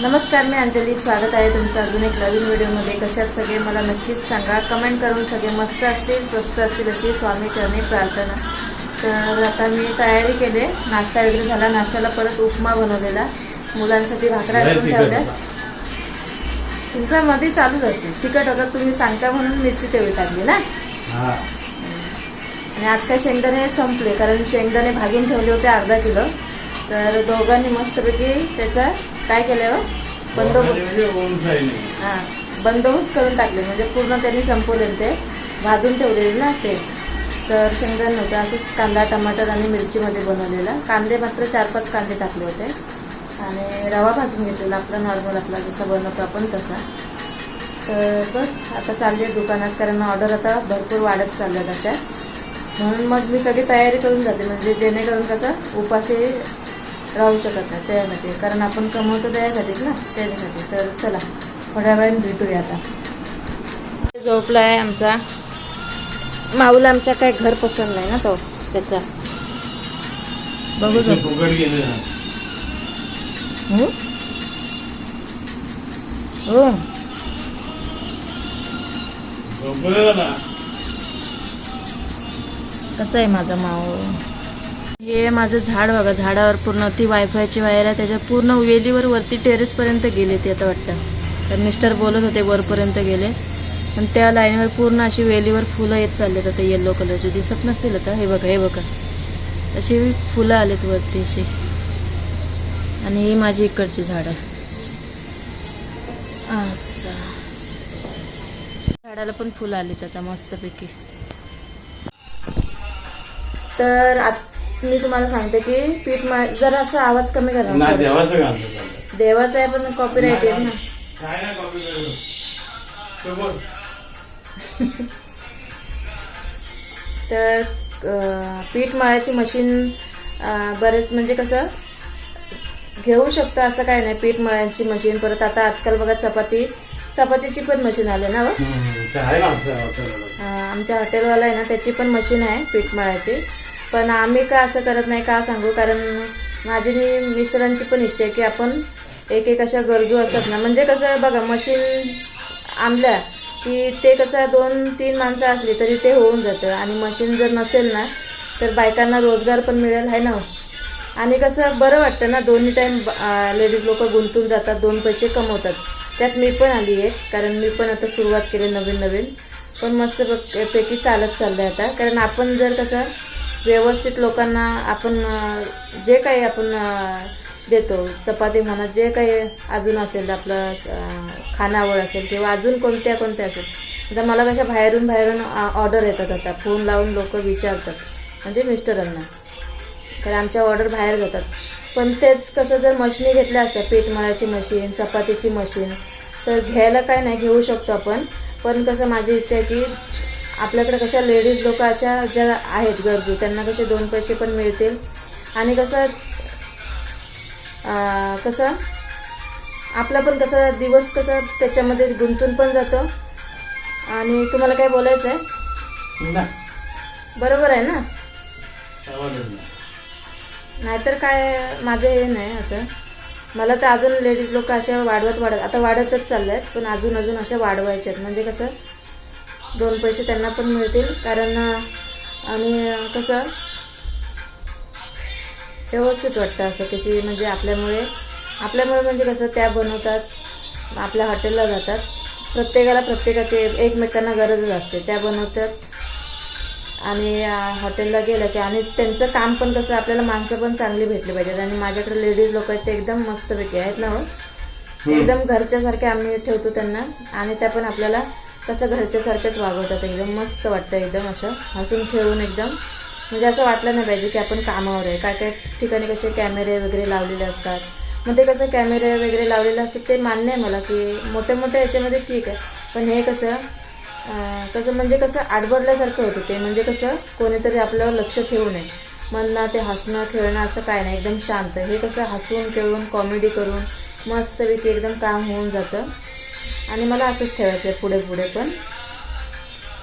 नमस्कार मी अंजली. स्वागत आहे तुमचं अजून एक नवीन व्हिडिओमध्ये. कशात सगळे मला नक्कीच सांगा. कमेंट करून सगळे मस्त असतील स्वस्त असतील अशी स्वामी चरणी प्रार्थना. तर आता मी तयारी केले. नाश्ता वगैरे झाला. नाश्त्याला परत उपमा बनवलेला. मुलांसाठी लय करून ठेवल्या. होता. तुमच्या मध्ये चालूच असते तिखट होता तुम्ही सांगता म्हणून मिरची तेवढी टाकली ना? आणि आज काय शेंगदाणे संपले. कारण शेंगदाणे भाजून ठेवले होते अर्धा किलो. तर दोघांनी मस्तपैकी त्याचा काय केलं? बंदोबस्त. म्हणजे साईने. हां. बंदोबस्त करून टाकले. म्हणजे पूर्ण त्यांनी संपवले ते. भाजून ठेवलेले ना ते. तर शेंगदाणे नव्हतं. असंच कांदा टमाटर आणि मिरचीमध्ये बनवलेला. कांदे मात्र चार पाच कांदे टाकले होते. आणि रवा भाजून घेतलेला. आपला नॉर्मल आपला जसा बनवतो आपण तसा. तर बस आता चालली आहे दुकानात. कारण ऑर्डर आता भरपूर वाढत चालल्यात अशा. म्हणून मग मी सगळी तयारी करून जाते. म्हणजे जेणेकरून कसं उपाशी राहू शकत नाही त्यासाठी कारण आपण कमवतो त्याच्यासाठीच ना त्याच्यासाठी. तर चला थोड्या वेळाने भेटूया आता. झोपला आहे आमचा. माऊला आमच्या काय घर पसंत नाही ना तो त्याचा. बघू झोप. गेलं. हं? हो. कसं आहे माझा माऊ? हे माझं झाड बघा झाडावर पूर्ण ती वायफायची वायर आहे त्याच्या पूर्ण वेलीवर वरती टेरेसपर्यंत गेले ते आता वाटतं. तर मिस्टर बोलत होते वरपर्यंत गेले. पण त्या लाईनवर पूर्ण अशी वेलीवर फुलं येत चाललेत आता येल्लो कलरची दिसत नसतील आता. हे बघा हे बघा. अशी फुलं आलेत वरती अशी. आणि ही माझी इकडची झाडं. असं. झाडाला पण फुलं आलीत आता मस्तपैकी. तर आता मी तुम्हाला सांगते की पीठ मा जरा असा आवाज कमी करा. देवाचं गाणं चाललं देवाचं आहे पण कॉपीराईट येईल ना. काय ना कॉपी. तर अं, पीठ मळायची मशीन अं, बरेच म्हणजे कसं घेऊ शकतं असं काय नाही. पीठ मळायची मशीन परत आता आजकाल बघा चपाती चपातीची पण मशीन आली ना हो? ते आहे ना आमच्या हॉटेलला अं, आमच्या हॉटेलवाला आहे ना त्याची पण मशीन आहे पीठ मळायची. पण आम्ही का असं करत नाही का सांगू? कारण माझी आणि मिस्टरांची पण इच्छा आहे की आपण एक एक अशा गरजू असतात ना. म्हणजे कसं आहे बघा मशीन आणल्या की ते कसं दोन तीन माणसं असली तरी ते होऊन जातं. आणि मशीन जर नसेल ना तर बायकांना रोजगार पण मिळेल आहे ना हो? आणि कसं बरं वाटतं ना दोन्ही टाईम लेडीज लोक गुंतून जातात दोन पैसे कमवतात. त्यात मी पण आली आहे कारण मी पण आता सुरुवात केली नवीन नवीन पण मस्त पैकी चालत चाललं आहे आता. कारण आपण जर कसं व्यवस्थित लोकांना आपण जे काही आपण देतो चपाती म्हणा जे काही अजून असेल आपलं खानावळ असेल किंवा अजून कोणत्या कोणत्या असेल. आता मला कशा बाहेरून बाहेरून ऑर्डर येतात आता. फोन लावून लोक विचारतात. म्हणजे मिस्टरांना. कारण आमच्या ऑर्डर बाहेर जातात. पण तेच कसं जर मशीनी घेतल्या असत्या पीठ मशीन चपातीची मशीन तर घ्यायला काय नाही घेऊ शकतो आपण. पण कसं माझी इच्छा आहे की आपल्याकडे कशा लेडीज लोक अशा ज्या आहेत गरजू त्यांना कसे दोन पैसे पण मिळतील? आणि कसं कसं आपला पण कसं दिवस कसं त्याच्यामध्ये गुंतून पण जातो. आणि तुम्हाला काय बोलायचं आहे? ना. बरोबर आहे ना. नाहीतर काय माझं हे नाही असं. मला तर अजून लेडीज लोक अशा वाढवत वाढत आता वाढतच चालल्या आहेत पण अजून अजून अशा वाढवायच्या आहेत. म्हणजे कसं दोन पैसे त्यांना पण मिळतील. कारण आणि कसं व्यवस्थित वाटतं असं कशी म्हणजे आपल्यामुळे आपल्यामुळे म्हणजे कसं त्या बनवतात आपल्या हॉटेलला जातात. प्रत्येकाला प्रत्येकाची एकमेकांना गरजच असते. त्या बनवतात. आणि हॉटेलला गेलं की आणि त्यांचं काम पण कसं आपल्याला माणसं पण चांगली भेटली पाहिजेत. आणि माझ्याकडे लेडीज लोक आहेत ते एकदम मस्तपैकी आहेत ना हो. एकदम घरच्यासारखे आम्ही ठेवतो त्यांना. आणि त्या पण आपल्याला कसं घरच्यासारखंच वागवतात. एकदम मस्त वाटतं एकदम असं हसून खेळून एकदम. म्हणजे असं वाटलं नाही पाहिजे की आपण कामावर आहे. काय काय ठिकाणी कसे कॅमेरे वगैरे लावलेले असतात. मग ते कसं कॅमेरे वगैरे लावलेले असतात ते मान्य आहे मला की मोठ्या मोठ्या याच्यामध्ये ठीक आहे. पण हे कसं कसं म्हणजे कसं आडबरल्यासारखं होतं ते. म्हणजे कसं कोणीतरी आपल्यावर लक्ष ठेवू नये. म्हणणं ते हसणं खेळणं असं काय नाही. एकदम शांत. हे कसं हसून खेळून कॉमेडी करून मस्तपैकी एकदम काम होऊन जातं. आणि मला असंच ठेवायचं आहे पुढे पुढे पण.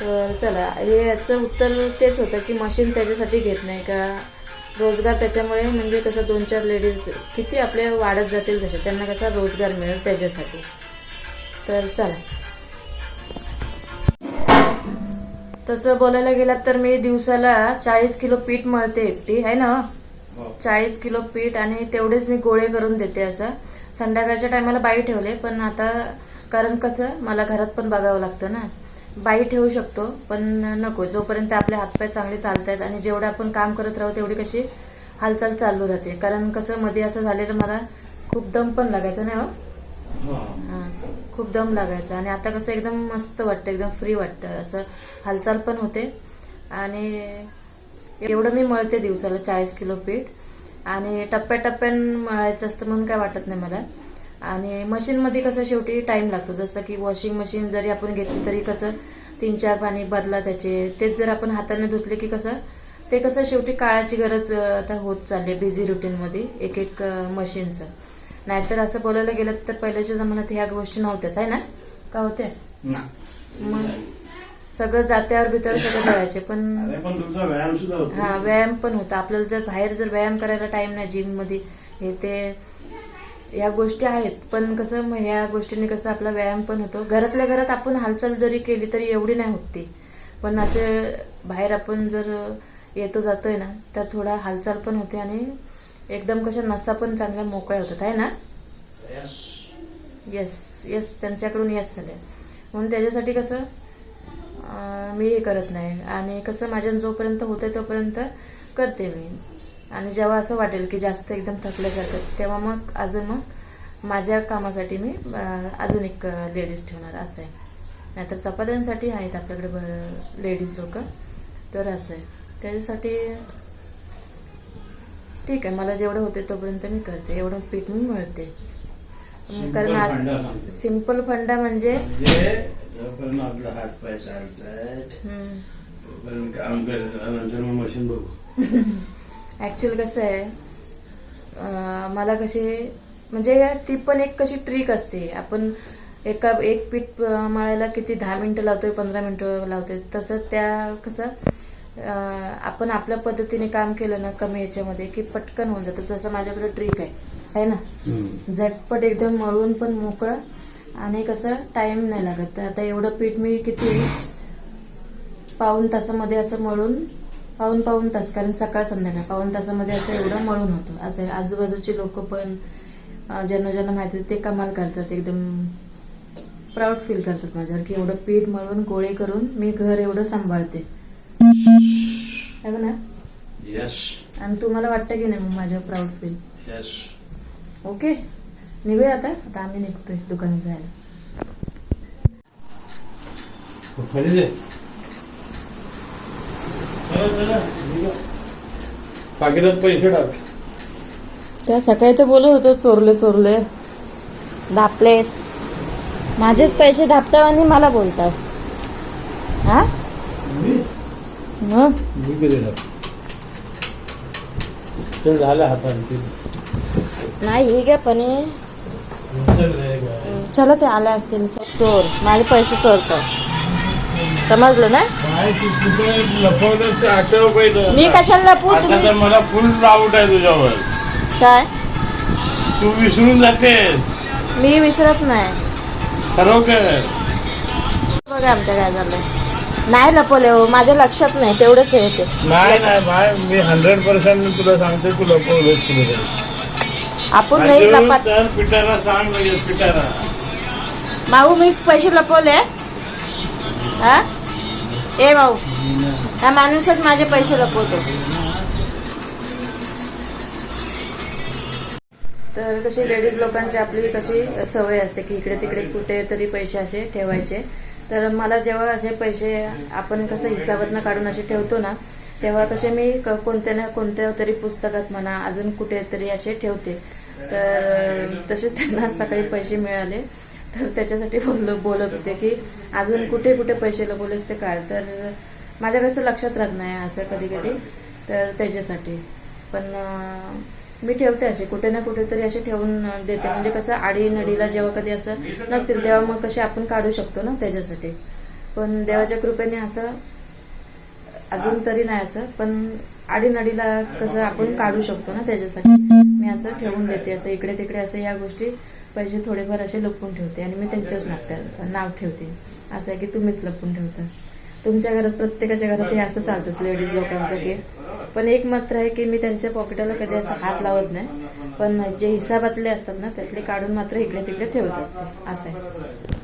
तर चला हे याचं उत्तर तेच होतं की मशीन त्याच्यासाठी घेत नाही का? रोजगार त्याच्यामुळे म्हणजे कसं दोन चार लेडीज किती आपल्या वाढत जातील तसे त्यांना कसा रोजगार मिळेल त्याच्यासाठी. तर चला. तसं बोलायला गेलात तर मी दिवसाला चाळीस किलो पीठ मळते एकटी आहे ना? चाळीस किलो पीठ आणि तेवढेच मी गोळे करून देते असं. संध्याकाळच्या टायमाला बाई ठेवले पण आता कारण कसं मला घरात पण बघावं लागतं ना. बाई ठेवू शकतो पण नको. जोपर्यंत आपले हातपाय चांगले चालत आहेत आणि जेवढं आपण काम करत राहू तेवढी कशी हालचाल चालू राहते. कारण कसं मध्ये असं झालेलं मला खूप दम पण लागायचा नाही हो? हा, खूप दम लागायचा. आणि आता कसं एकदम मस्त वाटतं एकदम फ्री वाटतं. असं हालचाल पण होते. आणि एवढं मी मळते दिवसाला चाळीस किलो पीठ. आणि टप्प्याटप्प्यानं मळायचं असतं म्हणून काय वाटत नाही मला. आणि मशीनमध्ये कसं शेवटी टाईम लागतो. जसं की वॉशिंग मशीन जरी आपण घेतली तरी कसं तीन चार पाणी बदला त्याचे. तेच जर आपण हाताने धुतले की कसं ते कसं शेवटी काळाची गरज आता होत चालली बिझी रुटीनमध्ये एक एक मशीनचं नाहीतर असं बोलायला गेलं तर पहिल्याच्या जमान्यात ह्या गोष्टी नव्हत्याच आहे ना? का होत्या? ना. मग सगळं जात्यावर बित्यावर सगळं करायचे पण हा व्यायाम पण होता. आपल्याला जर बाहेर जर व्यायाम करायला टाइम नाही जिममध्ये हे ते या गोष्टी आहेत. पण कसं मग ह्या गोष्टींनी कसं आपला व्यायाम पण होतो. घरातल्या घरात आपण हालचाल जरी केली तरी एवढी नाही होत ती. पण असे बाहेर आपण जर येतो जातोय ना तर थोडा हालचाल पण होते आणि एकदम कशा नसा पण चांगल्या मोकळ्या होतात. आहे ना. येस येस त्यांच्याकडून येस झाले. म्हणून त्याच्यासाठी कसं मी हे करत नाही. आणि कसं माझ्या जोपर्यंत होते तोपर्यंत करते मी. आणि जेव्हा असं वाटेल की जास्त एकदम थकल्यासारखं तेव्हा मग अजून मग माझ्या कामासाठी मी अजून एक लेडीज ठेवणार असं आहे. नाहीतर चपात्यांसाठी आहेत आपल्याकडे बरं लेडीज लोक तर असं आहे. त्याच्यासाठी ठीक आहे मला जेवढं होते तोपर्यंत मी करते. एवढं पीठ मी मळते. कारण फंडा आज. सिंपल फंडा म्हणजे म्हणजे आपला हात पाय तोपर्यंत काम नंतर मग मशीन बघू. ऍक्च्युअली कसं आहे मला कशी म्हणजे ती पण एक कशी ट्रिक असते. आपण एका एक पीठ मळायला किती दहा मिनिटं लावतोय पंधरा मिनिटं लावतोय. तसं त्या कसं आपण आपल्या पद्धतीने काम केलं ना कमी याच्यामध्ये की पटकन होऊन जातं. जसं माझ्याकडे ट्रिक आहे. आहे ना? झटपट एकदम मळून पण मोकळं आणि कसं टाइम नाही लागत. आता एवढं पीठ मी किती पाऊन तासामध्ये असं मळून पाऊन पाऊन तास कारण सकाळ संध्याकाळ पाऊन तासामध्ये असं एवढं मळून होतं. असं. आजूबाजूचे लोक पण ज्यांना ज्यांना माहिती ते कमाल करतात एकदम प्राऊड फील करतात माझ्यावर की एवढं पीठ मळून गोळे करून मी घर एवढं सांभाळते. है ना यस आणि तुम्हाला वाटतं की नाही मग माझ्यावर प्राऊड फील यस ओके. निघूया आता. आता आम्ही निघतोय दुकानात जायला खाली दे चला, चला, निघा. पाकिटात पैसे टाक. त्या सकाळी तर बोलत होतो चोरले चोरले. धापलेस माझेच पैसे धापताव आणि मला बोलताव. हा? झालं हाताने नाही ही घ्या पण. चल ते आले असतील. चोर. माझे पैसे चोरतो समजलं ना? कुठं मी कशाला लपवू तर तुम्ही? मला फुल डाऊट आहे तुझ्यावर. काय? तू विसरून जातेस. मी विसरत नाही. खरोखर. बघा आमच्या काय झालंय. नाही लपवले हो माझ्या लक्षात नाही तेवढंच आहे ते नाही नाही बाय मी हंड्रेड पर्सेंट तुला सांगते तू लपवलंच कुठेतरी आपण नाही लपत पिटारा सांग लगेच पिटारा. माऊ मी पैसे लपवले. हा? ए भाऊ हा माणूसच माझे पैसे लपवतो. तर कशी लेडीज लोकांची आपली कशी सवय असते की इकडे तिकडे कुठे तरी पैसे असे ठेवायचे. तर मला जेव्हा असे पैसे आपण कसं हिसाबातनं काढून असे ठेवतो ना तेव्हा कसे मी क- कोणत्या ना कोणत्या तरी पुस्तकात म्हणा अजून कुठेतरी असे ठेवते. तर तसेच त्यांना सकाळी पैसे मिळाले. तर त्याच्यासाठी बोल बोलत होते की अजून कुठे कुठे पैसे लपवलेस ते काढ. तर माझ्या कसं लक्षात राहत नाही असं कधी कधी. तर त्याच्यासाठी. पण मी ठेवते असे. कुठे ना कुठे तरी असे ठेवून देते. म्हणजे कसं आडी नडीला जेव्हा कधी असं नसतील तेव्हा मग कसे आपण काढू शकतो ना त्याच्यासाठी. पण देवाच्या कृपेने असं अजून तरी नाही असं. पण आडीनडीला कसं आपण काढू शकतो ना त्याच्यासाठी. मी असं ठेवून देते असं इकडे तिकडे असं या गोष्टी पैसे थोडेफार असे लपवून ठेवते आणि मी त्यांच्याच नाव नाव ठेवते. असं आहे की तुम्हीच लपवून ठेवता. तुमच्या घरात प्रत्येकाच्या घरात हे असं चालतंच लेडीज लोकांचं की पण एक मात्र आहे की मी त्यांच्या पॉकेटाला कधी असं हात लावत नाही. पण जे हिसाबातले असतात ना त्यातले काढून मात्र इकडे तिकडे ठेवत असते. असं आहे.